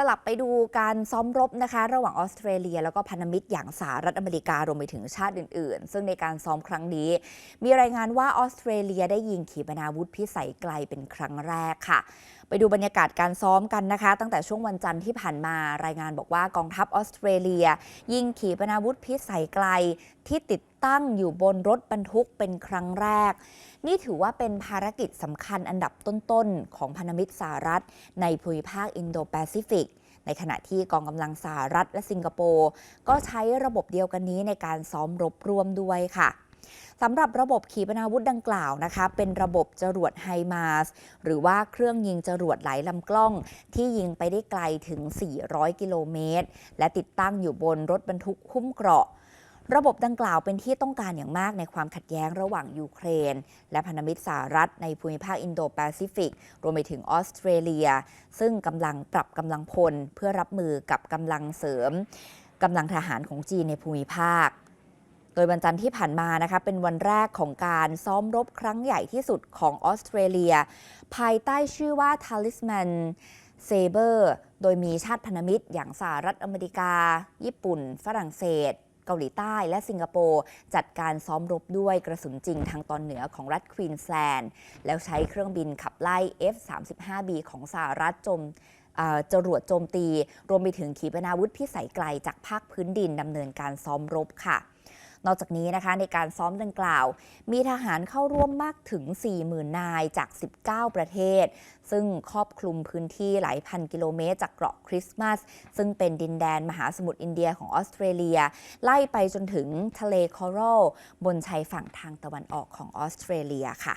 สลับไปดูการซ้อมรบนะคะ ระหว่างออสเตรเลีย แล้วก็พันธมิตรอย่างสหรัฐอเมริการวมไปถึงชาติอื่น ๆ ซึ่งในการซ้อมครั้งนี้ มีรายงานว่าออสเตรเลียได้ยิงขีปนาวุธพิสัยไกลเป็นครั้งแรกค่ะ ไปดูบรรยากาศการซ้อมกันนะคะ ตั้งแต่ช่วงวันจันทร์ที่ผ่านมารายงานบอกว่ากองทัพออสเตรเลีย ยิงขีปนาวุธพิสัยไกลที่ติด ตั้งอยู่บนรถบรรทุกเป็นครั้งแรก นี่ถือว่าเป็นภารกิจสำคัญอันดับต้นๆ ของพันธมิตรสหรัฐ ในภูมิภาคอินโดแปซิฟิกในขณะที่กองกำลังสหรัฐและสิงคโปร์ก็ใช้ระบบเดียวกันนี้ในการซ้อมรบร่วมด้วยค่ะสำหรับระบบขีปนาวุธดังกล่าวนะคะ เป็นระบบจรวดไฮมาสหรือว่าเครื่องยิงจรวดหลายลำกล้อง ที่ยิงไปได้ไกลถึง 400 กิโลเมตร และติดตั้งอยู่บนรถบรรทุกคุ้มเกราะ ระบบดังกล่าวเป็นที่ต้องการอย่างมากในความขัดแย้งระหว่างยูเครน และพันธมิตรสหรัฐในภูมิภาคอินโดแปซิฟิก รวมไปถึงออสเตรเลีย ซึ่งกำลังปรับกำลังพลเพื่อรับมือกับกำลังเสริมกำลังทหารของจีนในภูมิภาคโดยวันจันทร์ที่ผ่านมานะคะเป็นวันแรกของการซ้อมรบครั้งใหญ่ที่สุดของออสเตรเลีย ภายใต้ชื่อว่า Talisman Saber โดยมีชาติพันธมิตรอย่างสหรัฐอเมริกา ญี่ปุ่น ฝรั่งเศส เกาหลีใต้และสิงคโปร์จัดการซ้อมรบด้วยกระสุนจริงทางตอนเหนือของรัฐควีนสแลนด์แล้วใช้เครื่องบินขับไล่ F-35B ของสหรัฐจมจรวดโจมตี รวมไปถึงขีปนาวุธพิสัยไกลจากภาคพื้นดินดำเนินการซ้อมรบค่ะ นอกจากนี้นะคะในการซ้อมดังกล่าว มีทหารเข้าร่วมมากถึง 40,000 นายจาก 19 ประเทศ ซึ่งครอบคลุมพื้นที่หลายพันกิโลเมตร จากเกาะคริสต์มาส ซึ่งเป็นดินแดนมหาสมุทรอินเดียของออสเตรเลีย ไล่ไปจนถึงทะเลคอรัลบนชายฝั่งทางตะวันออกของออสเตรเลียค่ะ